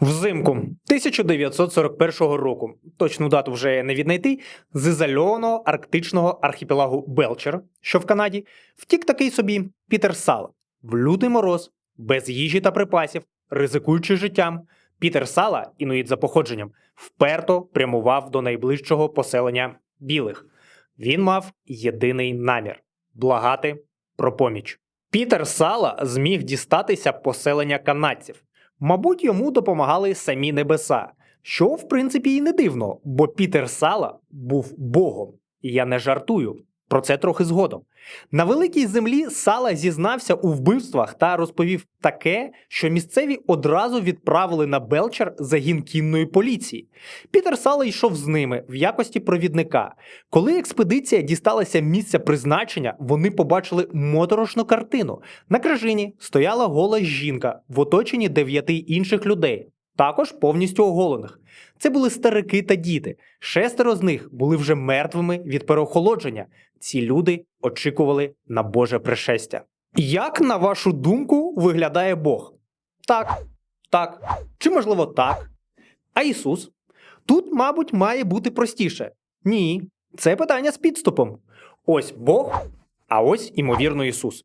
Взимку 1941 року, точну дату вже не віднайти, з ізольованого арктичного архіпелагу Белчер, що в Канаді, втік такий собі Пітер Сала. В лютий мороз, без їжі та припасів, ризикуючи життям, Пітер Сала, інуїт за походженням, вперто прямував до найближчого поселення білих. Він мав єдиний намір благати про поміч. Пітер Сала зміг дістатися поселення канадців. Мабуть, йому допомагали самі небеса, що в принципі і не дивно, бо Пітер Сала був богом. І я не жартую. Про це трохи згодом. На великій землі Сала зізнався у вбивствах та розповів таке, що місцеві одразу відправили на Белчер загін кінної поліції. Пітер Сала йшов з ними в якості провідника. Коли експедиція дісталася місця призначення, вони побачили моторошну картину. На крижині стояла гола жінка в оточенні дев'яти інших людей, також повністю оголених. Це були старики та діти. Шестеро з них були вже мертвими від переохолодження. Ці люди очікували на Боже пришестя. Як, на вашу думку, виглядає Бог? Так, так, чи можливо так? А Ісус? Тут, мабуть, має бути простіше. Ні, це питання з підступом. Ось Бог, а ось, імовірно, Ісус.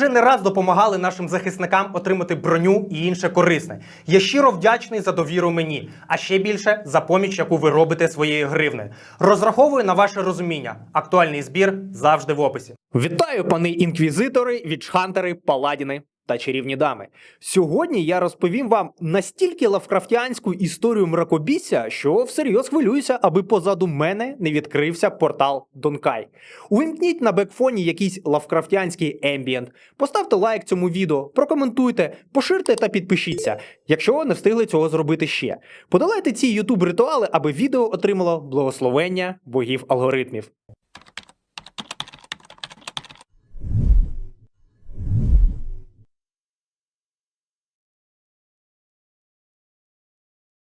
не раз допомагали нашим захисникам отримати броню і інше корисне. Я щиро вдячний за довіру мені, а ще більше за поміч, яку ви робите своєю гривнею. Розраховую на ваше розуміння. Актуальний збір завжди в описі. Вітаю, пани інквізитори, вічхантери, паладіни та чарівні дами. Сьогодні я розповім вам настільки лавкрафтіанську історію мракобісся, що всерйоз хвилююся, аби позаду мене не відкрився портал Донкай. Увімкніть на бекфоні якийсь лавкрафтіанський ембієнт, поставте лайк цьому відео, прокоментуйте, поширте та підпишіться, якщо не встигли цього зробити ще. Подолайте ці ютуб ритуали, аби відео отримало благословення богів алгоритмів.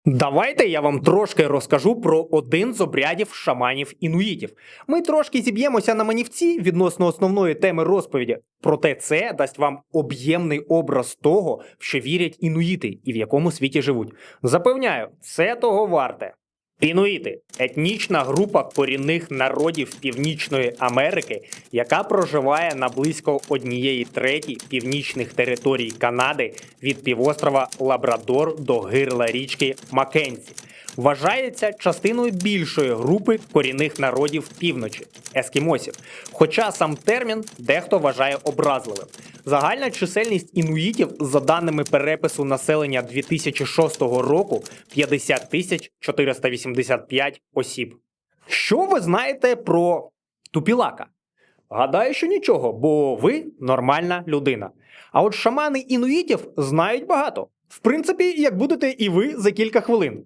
Давайте я вам трошки розкажу про один з обрядів шаманів інуїтів. Ми трошки зіб'ємося на манівці відносно основної теми розповіді, проте це дасть вам об'ємний образ того, в що вірять інуїти і в якому світі живуть. Запевняю, це того варте. Інуїти етнічна група корінних народів Північної Америки, яка проживає на близько однієї треті північних територій Канади від півострова Лабрадор до гирла річки Маккензі. Вважається частиною більшої групи корінних народів півночі ескімосів. Хоча сам термін дехто вважає образливим. Загальна чисельність інуїтів, за даними перепису населення 2006 року, 50 тисяч 485 осіб. Що ви знаєте про тупілака? Гадаю, що нічого, бо ви нормальна людина. А от шамани інуїтів знають багато. В принципі, як будете і ви за кілька хвилин.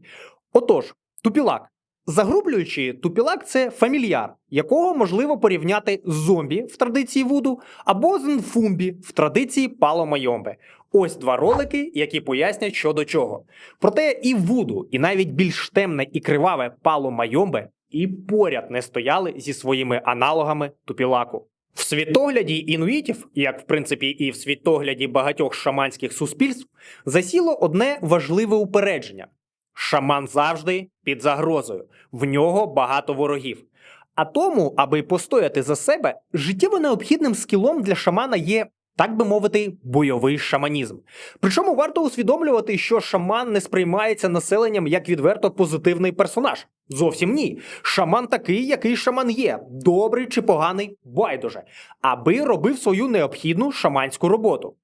Отож, тупілак. Загрублюючи, тупілак це фамільяр, якого можливо порівняти з зомбі в традиції вуду або з нфумбі в традиції пало майомбе. Ось два ролики, які пояснять, що до чого. Проте і вуду, і навіть більш темне і криваве пало майомбе і поряд не стояли зі своїми аналогами тупілаку. В світогляді інуїтів, як в принципі і в світогляді багатьох шаманських суспільств, засіло одне важливе упередження. Шаман завжди під загрозою, в нього багато ворогів. А тому, аби постояти за себе, життєво необхідним скілом для шамана є, так би мовити, бойовий шаманізм. Причому варто усвідомлювати, що шаман не сприймається населенням як відверто позитивний персонаж. Зовсім ні. Шаман такий, який шаман є, добрий чи поганий, байдуже, аби робив свою необхідну шаманську роботу.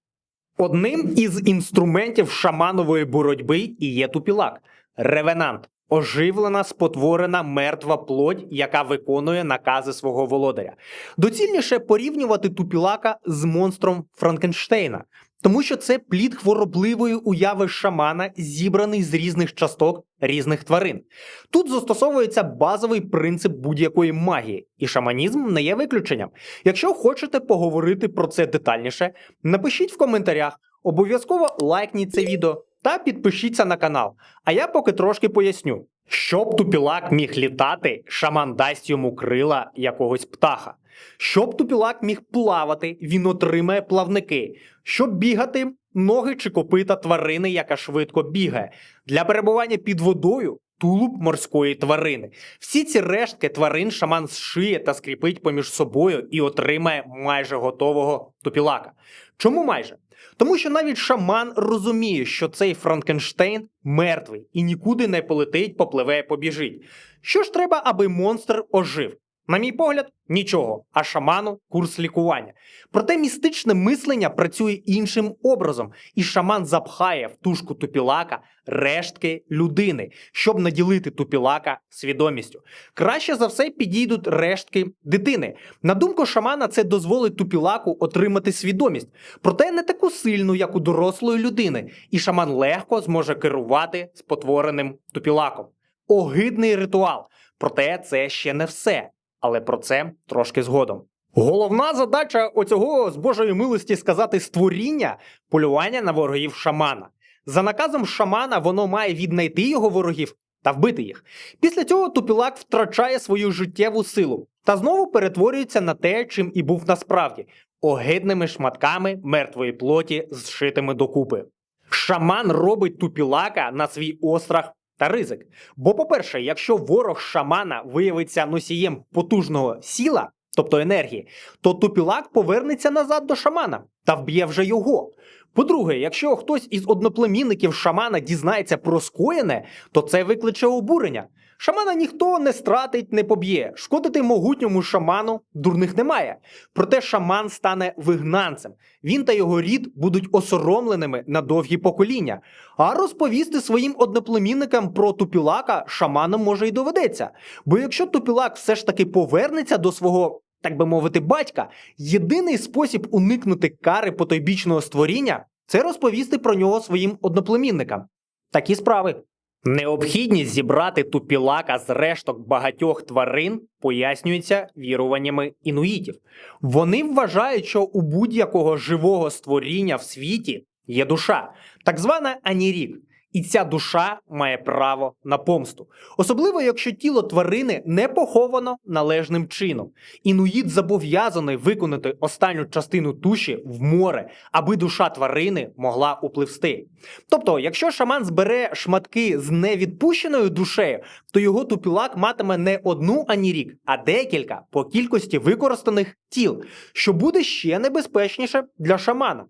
Одним із інструментів шаманової боротьби і є тупілак ревенант, оживлена, спотворена мертва плоть, яка виконує накази свого володаря. Доцільніше порівнювати тупілака з монстром Франкенштейна. Тому що це плід хворобливої уяви шамана, зібраний з різних часток різних тварин. Тут застосовується базовий принцип будь-якої магії, і шаманізм не є виключенням. Якщо хочете поговорити про це детальніше, напишіть в коментарях, обов'язково лайкніть це відео та підпишіться на канал. А я поки трошки поясню. Щоб тупілак міг літати, шаман дасть йому крила якогось птаха. Щоб тупілак міг плавати, він отримає плавники. Щоб бігати, ноги чи копита тварини, яка швидко бігає. Для перебування під водою тулуб морської тварини. Всі ці рештки тварин шаман зшиє та скріпить поміж собою і отримає майже готового тупілака. Чому майже? Тому що навіть шаман розуміє, що цей Франкенштейн мертвий і нікуди не полетить, попливе, побіжить. Що ж треба, аби монстр ожив? На мій погляд, нічого, а шаману курс лікування. Проте містичне мислення працює іншим образом, і шаман запхає в тушку тупілака рештки людини, щоб наділити тупілака свідомістю. Краще за все підійдуть рештки дитини. На думку шамана, це дозволить тупілаку отримати свідомість, проте не таку сильну, як у дорослої людини, і шаман легко зможе керувати спотвореним тупілаком. Огидний ритуал. Проте це ще не все. Але про це трошки згодом. Головна задача оцього з Божої милості сказати створіння полювання на ворогів шамана. За наказом шамана воно має віднайти його ворогів та вбити їх. Після цього тупілак втрачає свою життєву силу та знову перетворюється на те, чим і був насправді огидними шматками мертвої плоті, зшитими докупи. Шаман робить тупілака на свій острах та ризик. Бо, по-перше, якщо ворог шамана виявиться носієм потужного сіла, тобто енергії, то тупілак повернеться назад до шамана та вб'є вже його. По-друге, якщо хтось із одноплемінників шамана дізнається про скоєне, то це викличе обурення. Шамана ніхто не стратить, не поб'є. Шкодити могутньому шаману дурних немає. Проте шаман стане вигнанцем. Він та його рід будуть осоромленими на довгі покоління. А розповісти своїм одноплемінникам про тупілака шаманам може й доведеться. Бо якщо тупілак все ж таки повернеться до свого. Так би мовити, батька, єдиний спосіб уникнути кари потойбічного створіння це розповісти про нього своїм одноплемінникам. Такі справи. Необхідність зібрати тупілака з решток багатьох тварин пояснюється віруваннями інуїтів. Вони вважають, що у будь-якого живого створіння в світі є душа, так звана анірік. І ця душа має право на помсту, особливо якщо тіло тварини не поховано належним чином. Інуїд зобов'язаний виконати останню частину туші в море, аби душа тварини могла upливсти. Тобто, якщо шаман збере шматки з невідпущеною душею, то його тупілак матиме не одну анірік, а декілька по кількості використаних тіл, що буде ще небезпечніше для шамана.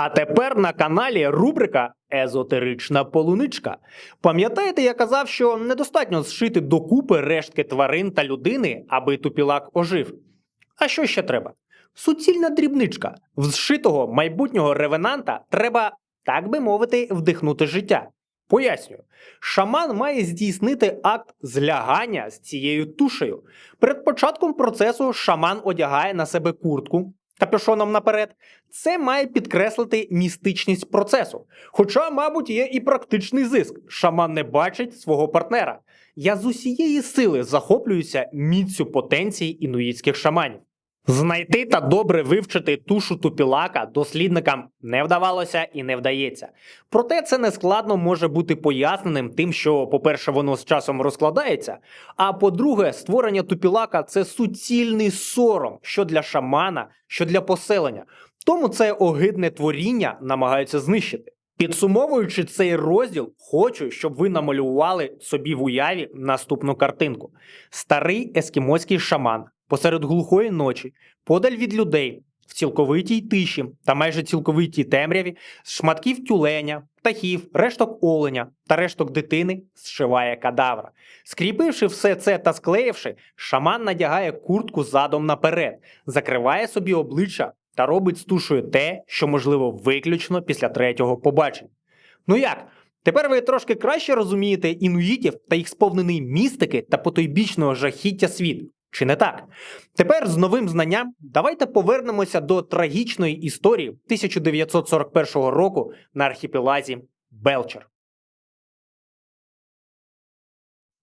А тепер на каналі рубрика Езотерична полуничка. Пам'ятаєте, я казав, що недостатньо зшити докупи рештки тварин та людини, аби тупілак ожив. А що ще треба? Суцільна дрібничка. В зшитого майбутнього ревенанта треба, так би мовити, вдихнути життя. Пояснюю, шаман має здійснити акт злягання з цією тушею. Перед початком процесу шаман одягає на себе куртку, капюшоном наперед, це має підкреслити містичність процесу. Хоча, мабуть, є і практичний зиск. Шаман не бачить свого партнера. Я з усієї сили захоплююся міцю потенції інуїтських шаманів. Знайти та добре вивчити тушу тупілака дослідникам не вдавалося і не вдається. Проте це нескладно може бути поясненим тим, що, по-перше, воно з часом розкладається. А по-друге, створення тупілака це суцільний сором, що для шамана, що для поселення. Тому це огидне творіння намагаються знищити. Підсумовуючи цей розділ, хочу, щоб ви намалювали собі в уяві наступну картинку: старий ескімоський шаман посеред глухої ночі, подаль від людей, в цілковитій тиші та майже цілковитій темряві, з шматків тюленя, птахів, решток оленя та решток дитини зшиває кадавра. Скріпивши все це та склеївши, шаман надягає куртку задом наперед, закриває собі обличчя та робить з тушою те, що можливо виключно після третього побачення. Ну як? Тепер ви трошки краще розумієте інуїтів та їх сповнений містики та потойбічного жахіття світ. Чи не так? Тепер з новим знанням давайте повернемося до трагічної історії 1941 року на архіпелазі Белчер.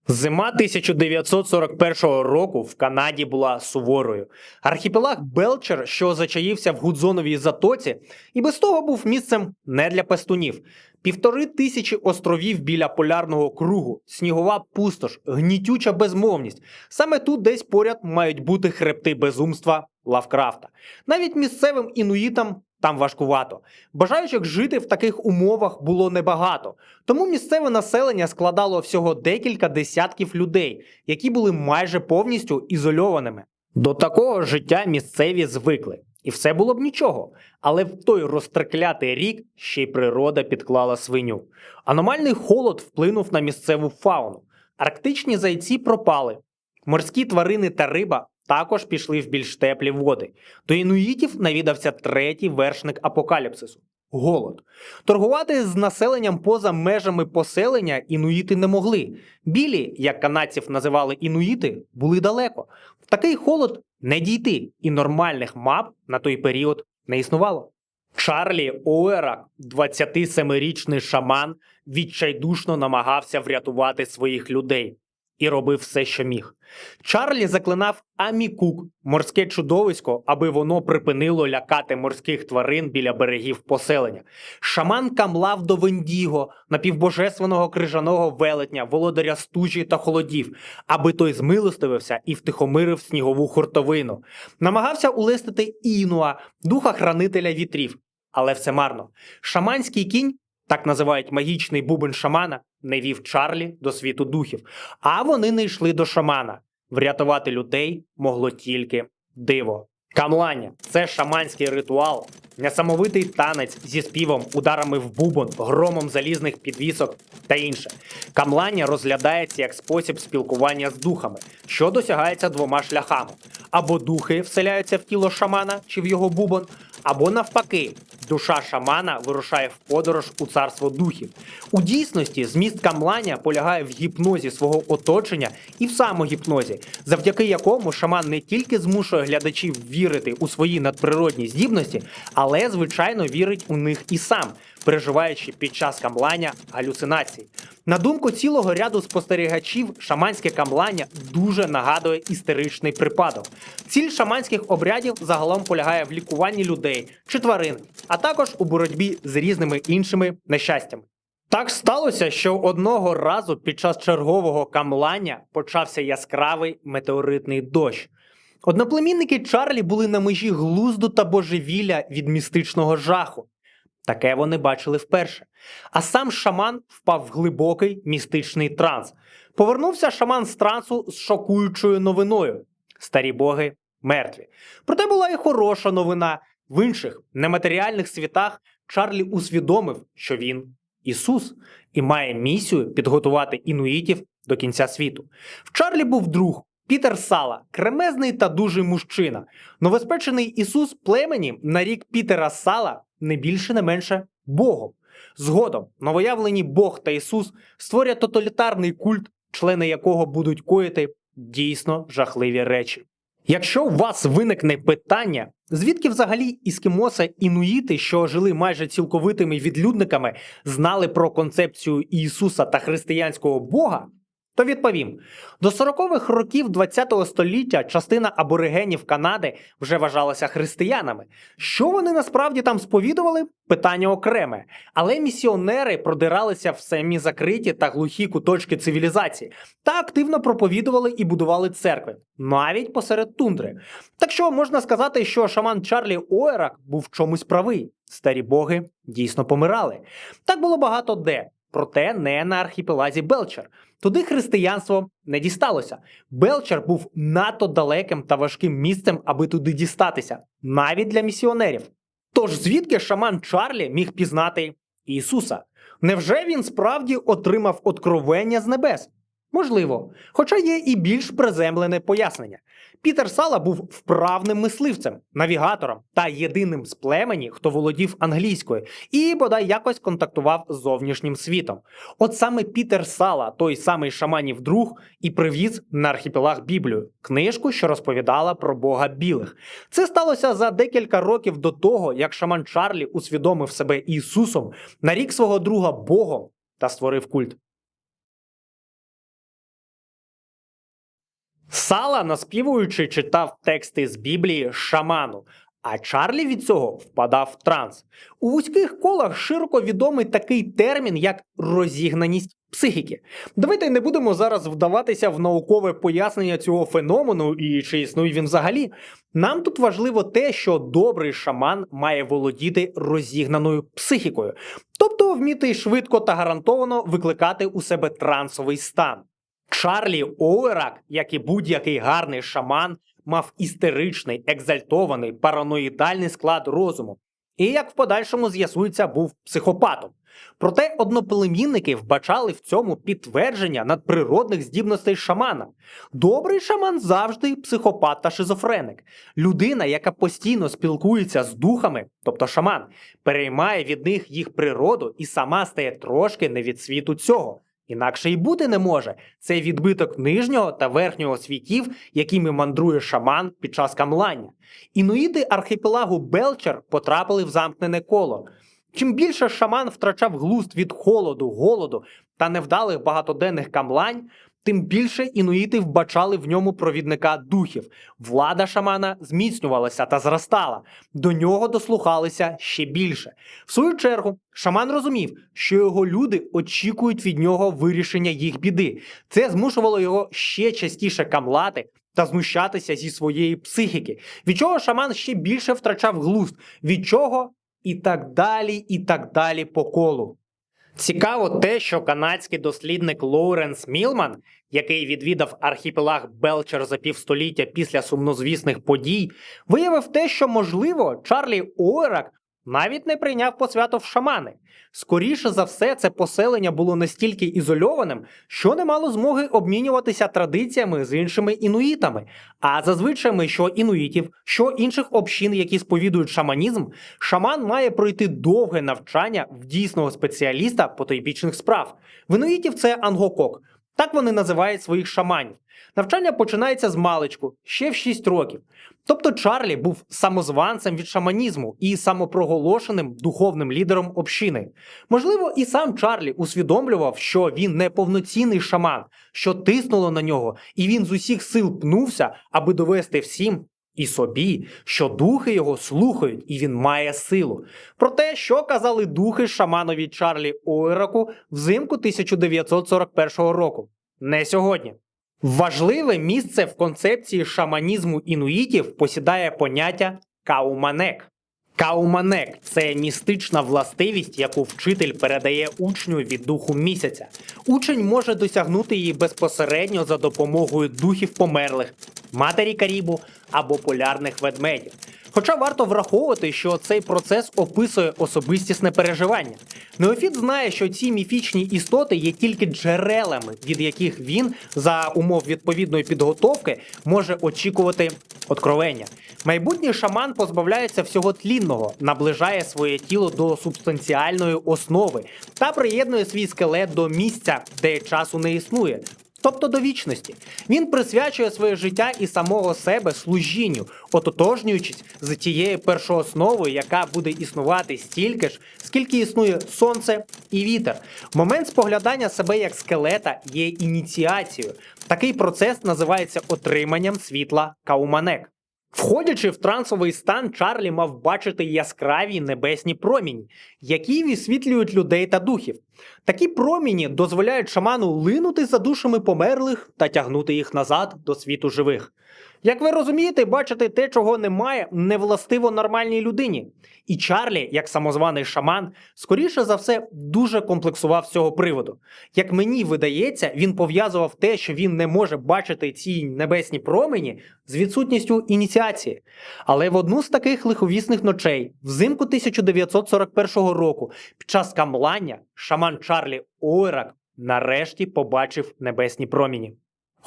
Зима 1941 року в Канаді була суворою. Архіпелаг Белчер, що зачаївся в Гудзоновій затоці, і без того був місцем не для пестунів. Півтори тисячі островів біля полярного кругу, снігова пустош, гнітюча безмовність. Саме тут десь поряд мають бути хребти безумства Лавкрафта. Навіть місцевим інуїтам там важкувато. Бажаючих жити в таких умовах було небагато, тому місцеве населення складало всього декілька десятків людей, які були майже повністю ізольованими. До такого життя місцеві звикли. І все було б нічого. Але в той розтреклятий рік ще й природа підклала свиню. Аномальний холод вплинув на місцеву фауну. Арктичні зайці пропали. Морські тварини та риба також пішли в більш теплі води. До інуїтів навідався третій вершник апокаліпсису голод. Торгувати з населенням поза межами поселення інуїти не могли. Білі, як канадців називали інуїти, були далеко. В такий холод не дійти, і нормальних мап на той період не існувало. Чарлі Оерак, 27-річний шаман, відчайдушно намагався врятувати своїх людей і робив все, що міг. Чарлі заклинав Амікук, морське чудовисько, аби воно припинило лякати морських тварин біля берегів поселення. Шаман камлав до Вендіго, напівбожественного крижаного велетня, володаря стужі та холодів, аби той змилостивився і втихомирив снігову хуртовину. Намагався улестити Інуа, духа хранителя вітрів. Але все марно. Шаманський кінь, так називають магічний бубен шамана, не вів Чарлі до світу духів, а вони не йшли до шамана. Врятувати людей могло тільки диво. Камлання це шаманський ритуал, несамовитий танець зі співом, ударами в бубон, громом залізних підвісок та інше. Камлання розглядається як спосіб спілкування з духами, що досягається двома шляхами: або духи вселяються в тіло шамана чи в його бубон, або навпаки, душа шамана вирушає в подорож у царство духів. У дійсності зміст камлання полягає в гіпнозі свого оточення і в самогіпнозі, завдяки якому шаман не тільки змушує глядачів вірити у свої надприродні здібності, але звичайно вірить у них і сам, переживаючи під час камлання галюцинації. На думку цілого ряду спостерігачів, шаманське камлання дуже нагадує істеричний припадок. Ціль шаманських обрядів загалом полягає в лікуванні людей чи тварин, а також у боротьбі з різними іншими нещастями. Так сталося, що одного разу під час чергового камлання почався яскравий метеоритний дощ. Одноплемінники Чарлі були на межі глузду та божевілля від містичного жаху. Таке вони бачили вперше. А сам шаман впав в глибокий містичний транс. Повернувся шаман з трансу з шокуючою новиною: старі боги мертві. Проте була і хороша новина. В інших нематеріальних світах Чарлі усвідомив, що він Ісус і має місію підготувати інуїтів до кінця світу. В Чарлі був друг. Пітер Сала, кремезний та дужий мужчина. Новоспечений Ісус племені на рік Пітера Сала не більше не менше Богом. Згодом новоявлені Бог та Ісус створять тоталітарний культ, члени якого будуть коїти дійсно жахливі речі. Якщо у вас виникне питання, звідки взагалі іскімоси інуїти, що жили майже цілковитими відлюдниками, знали про концепцію Ісуса та християнського Бога, то відповім: до 40-х років ХХ століття частина аборигенів Канади вже вважалася християнами. Що вони насправді там сповідували? Питання окреме. Але місіонери продиралися в самі закриті та глухі куточки цивілізації та активно проповідували і будували церкви, навіть посеред тундри. Так що можна сказати, що шаман Чарлі Оерак був в чомусь правий. Старі боги дійсно помирали. Так було багато де. Проте не на архіпелазі Белчер. Туди християнство не дісталося. Белчер був надто далеким та важким місцем, аби туди дістатися, навіть для місіонерів. Тож звідки шаман Чарлі міг пізнати Ісуса? Невже він справді отримав откровення з небес? Можливо, хоча є і більш приземлене пояснення. Пітер Сала був вправним мисливцем, навігатором та єдиним з племені, хто володів англійською, і бодай якось контактував з зовнішнім світом. От саме Пітер Сала, той самий шаманів друг, і привіз на архіпелаг Біблію, книжку, що розповідала про Бога білих. Це сталося за декілька років до того, як шаман Чарлі усвідомив себе Ісусом, нарік свого друга Богом та створив культ. Сала, наспівуючи, читав тексти з Біблії шаману, а Чарлі від цього впадав в транс. У вузьких колах широко відомий такий термін, як розігнаність психіки. Давайте не будемо зараз вдаватися в наукове пояснення цього феномену і чи існує він взагалі. Нам тут важливо те, що добрий шаман має володіти розігнаною психікою, тобто вміти швидко та гарантовано викликати у себе трансовий стан. Чарлі Оуерак, як і будь-який гарний шаман, мав істеричний, екзальтований, параноїдальний склад розуму, і як в подальшому з'ясується, був психопатом. Проте одноплемінники вбачали в цьому підтвердження надприродних здібностей шамана. Добрий шаман завжди психопат та шизофреник. Людина, яка постійно спілкується з духами, тобто шаман, переймає від них їх природу і сама стає трошки не від світу цього. Інакше й бути не може. Це відбиток нижнього та верхнього світів, якими мандрує шаман під час камлання. Інуїди архіпелагу Белчер потрапили в замкнене коло. Чим більше шаман втрачав глузд від холоду, голоду та невдалих багатоденних камлань, тим більше інуїти вбачали в ньому провідника духів. Влада шамана зміцнювалася та зростала. До нього дослухалися ще більше. В свою чергу, шаман розумів, що його люди очікують від нього вирішення їх біди. Це змушувало його ще частіше камлати. Та знущатися зі своєї психіки, від чого шаман ще більше втрачав глузд, від чого і так далі, і так далі по колу. Цікаво те, що канадський дослідник Лоуренс Мілман, який відвідав архіпелаг Белчер за півстоліття після сумнозвісних подій, виявив те, що можливо Чарлі Оерак навіть не прийняв посвяту в шамани. Скоріше за все, це поселення було настільки ізольованим, що не мало змоги обмінюватися традиціями з іншими інуїтами. А за звичаями, що інуїтів, що інших общин, які сповідують шаманізм, шаман має пройти довге навчання в дійсного спеціаліста потойбічних справ. В інуїтів це ангокок. Так вони називають своїх шаманів. Навчання починається з маличку, ще в 6 років. Тобто Чарлі був самозванцем від шаманізму і самопроголошеним духовним лідером общини. Можливо, і сам Чарлі усвідомлював, що він не повноцінний шаман, що тиснуло на нього, і він з усіх сил пнувся, аби довести всім. І собі, що духи його слухають, і він має силу. Про те, що казали духи шаманові Чарлі Ойраку взимку 1941 року. Не сьогодні. Важливе місце в концепції шаманізму інуїтів посідає поняття кауманек. Кауманек це містична властивість, яку вчитель передає учню від духу місяця. Учень може досягнути її безпосередньо за допомогою духів померлих, матері Карібу або полярних ведмедів. Хоча варто враховувати, що цей процес описує особистісне переживання. Неофіт знає, що ці міфічні істоти є тільки джерелами, від яких він, за умов відповідної підготовки, може очікувати откровення. Майбутній шаман позбавляється всього тлінного, наближає своє тіло до субстанціальної основи та приєднує свій скелет до місця, де часу не існує. Тобто до вічності. Він присвячує своє життя і самого себе служінню, ототожнюючись з тією першоосновою, яка буде існувати стільки ж, скільки існує сонце і вітер. Момент споглядання себе як скелета є ініціацією. Такий процес називається отриманням світла Кауманек. Входячи в трансовий стан, Чарлі мав бачити яскраві небесні проміні, які висвітлюють людей та духів. Такі проміні дозволяють шаману линути за душами померлих та тягнути їх назад до світу живих. Як ви розумієте, бачити те, чого немає, не властиво нормальній людині. І Чарлі, як самозваний шаман, скоріше за все дуже комплексував з цього приводу. Як мені видається, він пов'язував те, що він не може бачити ці небесні промені з відсутністю ініціації. Але в одну з таких лиховісних ночей, взимку 1941 року, під час камлання, шаман Чарлі Ойрак нарешті побачив небесні проміні.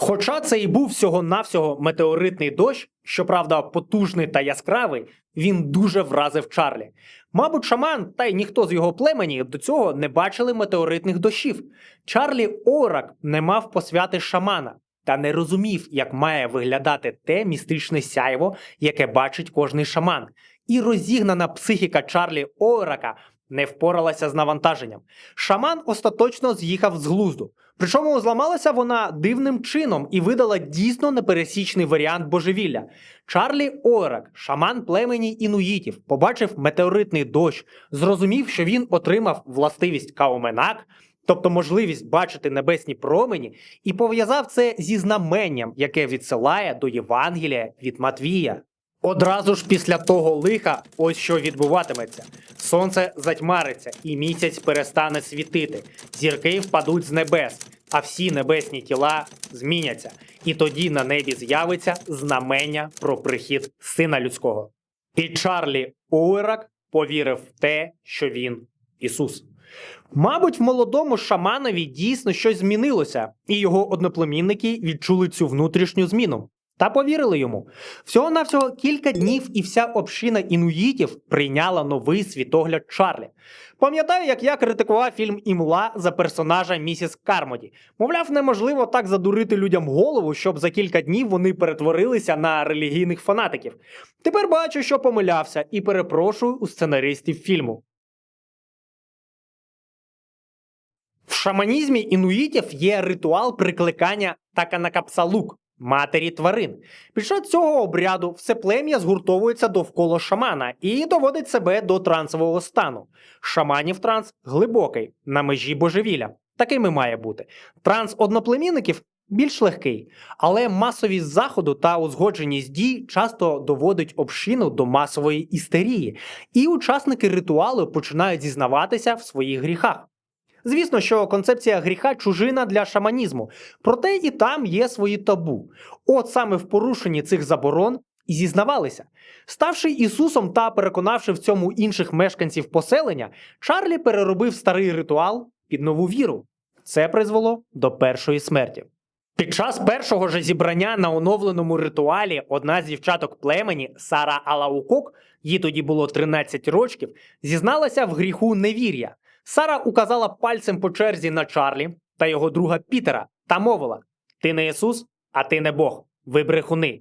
Хоча це і був всього-навсього метеоритний дощ, щоправда, потужний та яскравий, він дуже вразив Чарлі. Мабуть, шаман та й ніхто з його племені до цього не бачили метеоритних дощів. Чарлі Орак не мав посвяти шамана та не розумів, як має виглядати те містичне сяйво, яке бачить кожний шаман. І розігнана психіка Чарлі Орака не впоралася з навантаженням. Шаман остаточно з'їхав з глузду. Причому зламалася вона дивним чином і видала дійсно непересічний варіант божевілля. Чарлі Орак, шаман племені інуїтів, побачив метеоритний дощ, зрозумів, що він отримав властивість кауменак, тобто можливість бачити небесні промені, і пов'язав це зі знаменням, яке відсилає до Євангелія від Матвія. Одразу ж після того лиха, ось що відбуватиметься: сонце затьмариться, і місяць перестане світити, зірки впадуть з небес, а всі небесні тіла зміняться, і тоді на небі з'явиться знамення про прихід сина людського. І Чарлі Уерак повірив в те, що він Ісус. Мабуть, в молодому шаманові дійсно щось змінилося, і його одноплемінники відчули цю внутрішню зміну. Та повірили йому. Всього навсього кілька днів, і вся община інуїтів прийняла новий світогляд Чарлі. Пам'ятаю, як я критикував фільм Імла за персонажа місіс Кармоді. Мовляв, неможливо так задурити людям голову, щоб за кілька днів вони перетворилися на релігійних фанатиків. Тепер бачу, що помилявся, і перепрошую у сценаристів фільму. В шаманізмі інуїтів є ритуал прикликання Таканакапсалук, матері тварин. Під час цього обряду все плем'я згуртовується довкола шамана і доводить себе до трансового стану. Шаманів транс глибокий, на межі божевілля. Такими має бути. Транс одноплемінників більш легкий, але масовість заходу та узгодженість дій часто доводить общину до масової істерії, і учасники ритуалу починають зізнаватися в своїх гріхах. Звісно, що концепція гріха чужина для шаманізму, проте і там є свої табу. От саме в порушенні цих заборон і зізнавалися. Ставши Ісусом та переконавши в цьому інших мешканців поселення, Чарлі переробив старий ритуал під нову віру. Це призвело до першої смерті. Під час першого же зібрання на оновленому ритуалі одна з дівчаток племені Сара Алаукок, їй тоді було 13 років, зізналася в гріху невір'я. Сара указала пальцем по черзі на Чарлі та його друга Пітера та мовила: Ти не Ісус, а ти не Бог. Ви брехуни.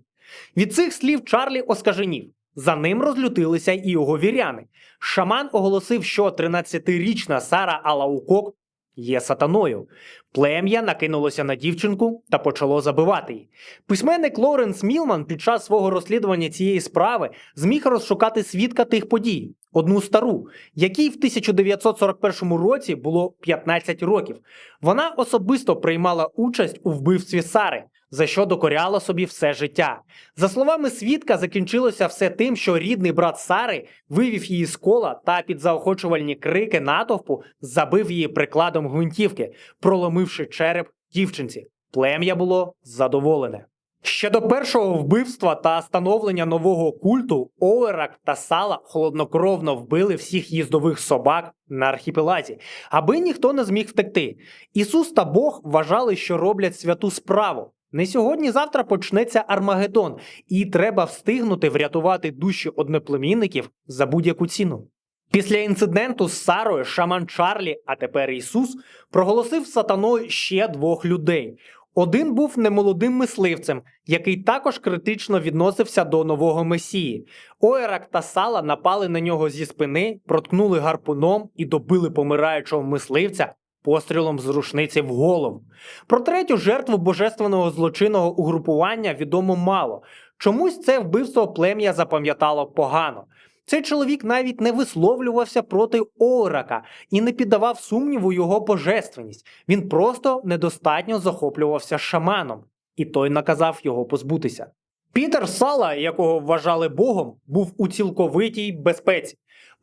Від цих слів Чарлі оскаженів. За ним розлютилися і його віряни. Шаман оголосив, що 13-річна Сара Алаукок є сатаною. Плем'я накинулося на дівчинку та почало забивати її. Письменник Лоренс Мілман під час свого розслідування цієї справи зміг розшукати свідка тих подій, одну стару, якій в 1941 році було 15 років. Вона особисто приймала участь у вбивстві Сари, за що докоряла собі все життя. За словами свідка, закінчилося все тим, що рідний брат Сари вивів її з кола та під заохочувальні крики натовпу забив її прикладом гвинтівки, проломивши череп дівчинці. Плем'я було задоволене. Ще до першого вбивства та становлення нового культу Оерак та Сала холоднокровно вбили всіх їздових собак на архіпелазі, аби ніхто не зміг втекти. Ісус та Бог вважали, що роблять святу справу. Не сьогодні-завтра почнеться Армагеддон, і треба встигнути врятувати душі одноплемінників за будь-яку ціну. Після інциденту з Сарою шаман Чарлі, а тепер Ісус, проголосив сатаною ще двох людей. Один був немолодим мисливцем, який також критично відносився до нового месії. Оерак та Сала напали на нього зі спини, проткнули гарпуном і добили помираючого мисливця пострілом з рушниці в голову. Про третю жертву божественного злочинного угрупування відомо мало. Чомусь це вбивство плем'я запам'ятало погано. Цей чоловік навіть не висловлювався проти Орака і не піддавав сумніву його божественність. Він просто недостатньо захоплювався шаманом, і той наказав його позбутися. Пітер Сала, якого вважали Богом, був у цілковитій безпеці.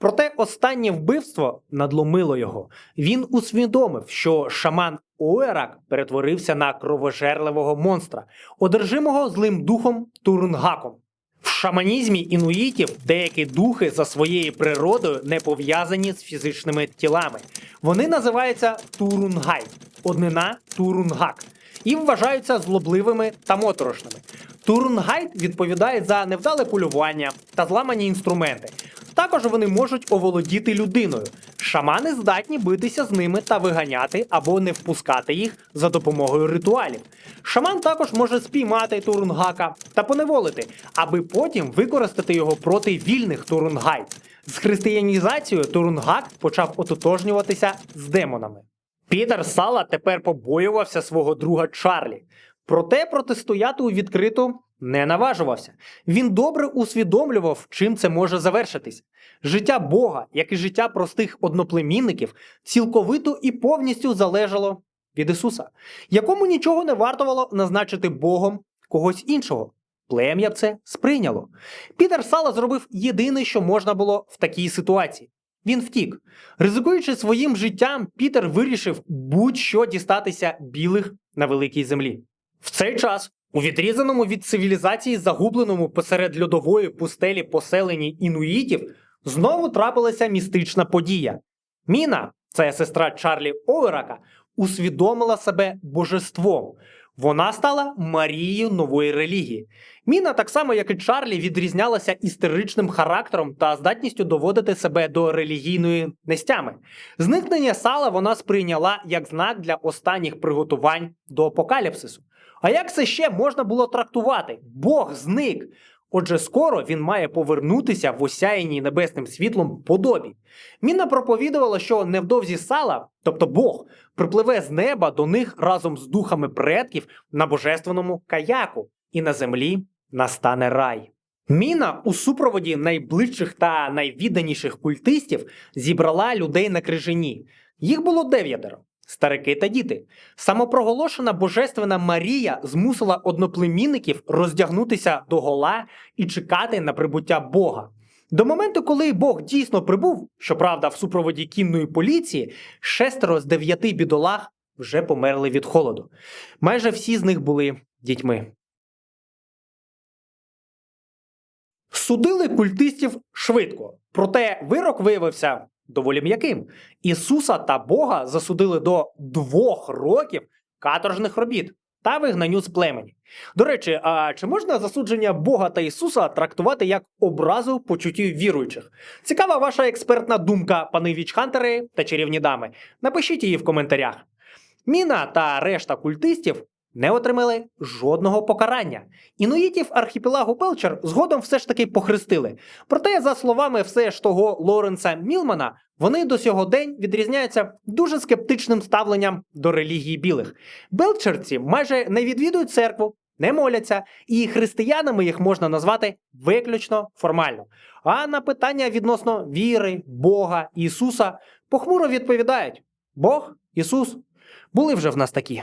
Проте останнє вбивство надломило його. Він усвідомив, що шаман Уерак перетворився на кровожерливого монстра, одержимого злим духом Турунгаком. В шаманізмі інуїтів деякі духи за своєю природою не пов'язані з фізичними тілами. Вони називаються турунгай. однина Турунгак і вважаються злобливими та моторошними. Турунгайт відповідає за невдале полювання та зламані інструменти. Також вони можуть оволодіти людиною. Шамани здатні битися з ними та виганяти або не впускати їх за допомогою ритуалів. Шаман також може спіймати турунгака та поневолити, аби потім використати його проти вільних турунгайт. З християнізацією Турунгак почав ототожнюватися з демонами. Пітер Сала тепер побоювався свого друга Чарлі. Проте протистояти у відкриту не наважувався. Він добре усвідомлював, чим це може завершитись. Життя Бога, як і життя простих одноплемінників, цілковито і повністю залежало від Ісуса, якому нічого не вартувало назначити Богом когось іншого. Плем'я б це сприйняло. Пітер Сала зробив єдине, що можна було в такій ситуації. Він втік. Ризикуючи своїм життям, Пітер вирішив будь-що дістатися білих на великій землі. В цей час у відрізаному від цивілізації загубленому посеред льодової пустелі поселенні інуїтів знову трапилася містична подія. Міна, це сестра Чарлі Оурака, усвідомила себе божеством. Вона стала Марією нової релігії. Міна, так само як і Чарлі, відрізнялася істеричним характером та здатністю доводити себе до релігійної нестями. Зникнення сала вона сприйняла як знак для останніх приготувань до апокаліпсису. А як це ще можна було трактувати? Бог зник. Отже, скоро він має повернутися в осяяній небесним світлом подобі. Міна проповідувала, що невдовзі сала, тобто Бог, припливе з неба до них разом з духами предків на божественному каяку, і на землі настане рай. Міна у супроводі найближчих та найвідданіших культистів зібрала людей на крижині. Їх було дев'ятеро. Старики та діти. Самопроголошена божественна Марія змусила одноплемінників роздягнутися до гола і чекати на прибуття Бога. До моменту, коли Бог дійсно прибув, щоправда, в супроводі кінної поліції, шестеро з дев'яти бідолах вже померли від холоду. Майже всі з них були дітьми. Судили культистів швидко, проте вирок виявився доволі м'яким. Ісуса та Бога засудили до двох років каторжних робіт та вигнанню з племені. До речі, а чи можна засудження Бога та Ісуса трактувати як образу почуттів віруючих? Цікава ваша експертна думка, пани вічхантери та чарівні дами. Напишіть її в коментарях. Міна та решта культистів не отримали жодного покарання. Інуїтів архіпелагу Белчер згодом все ж таки похрестили. Проте, за словами все ж того Лоренса Мілмана, вони до сьогодень відрізняються дуже скептичним ставленням до релігії білих. Белчерці майже не відвідують церкву, не моляться, і християнами їх можна назвати виключно формально. А на питання відносно віри, Бога, Ісуса похмуро відповідають: Бог, Ісус, були вже в нас такі.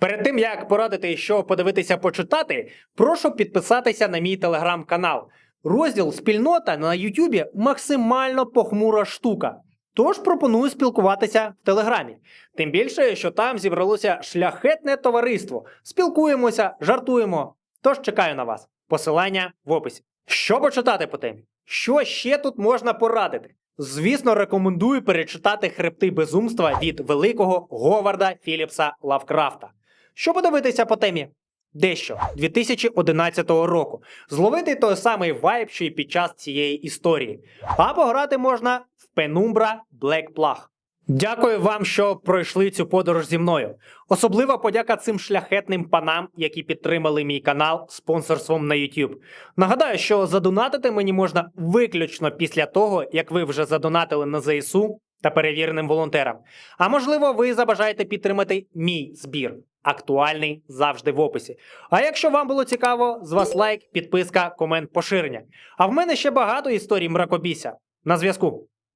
Перед тим як порадити, що подивитися почитати, прошу підписатися на мій телеграм-канал. Розділ спільнота на Ютубі максимально похмура штука. Тож пропоную спілкуватися в телеграмі. Тим більше, що там зібралося шляхетне товариство. Спілкуємося, жартуємо. Тож чекаю на вас. Посилання в описі. Що почитати по темі? Що ще тут можна порадити? Звісно, рекомендую перечитати хребти безумства від великого Говарда Філіпса Лавкрафта. Що подивитися по темі? Дещо 2011 року. Зловити той самий вайб, що й під час цієї історії. А пограти можна в Penumbra Black Plague. Дякую вам, що пройшли цю подорож зі мною. Особлива подяка цим шляхетним панам, які підтримали мій канал спонсорством на YouTube. Нагадаю, що задонатити мені можна виключно після того, як ви вже задонатили на ЗСУ та перевіреним волонтерам. А можливо, ви забажаєте підтримати мій збір. Актуальний завжди в описі. А якщо вам було цікаво, з вас лайк, підписка, комент, поширення. А в мене ще багато історій мракобіся. На зв'язку.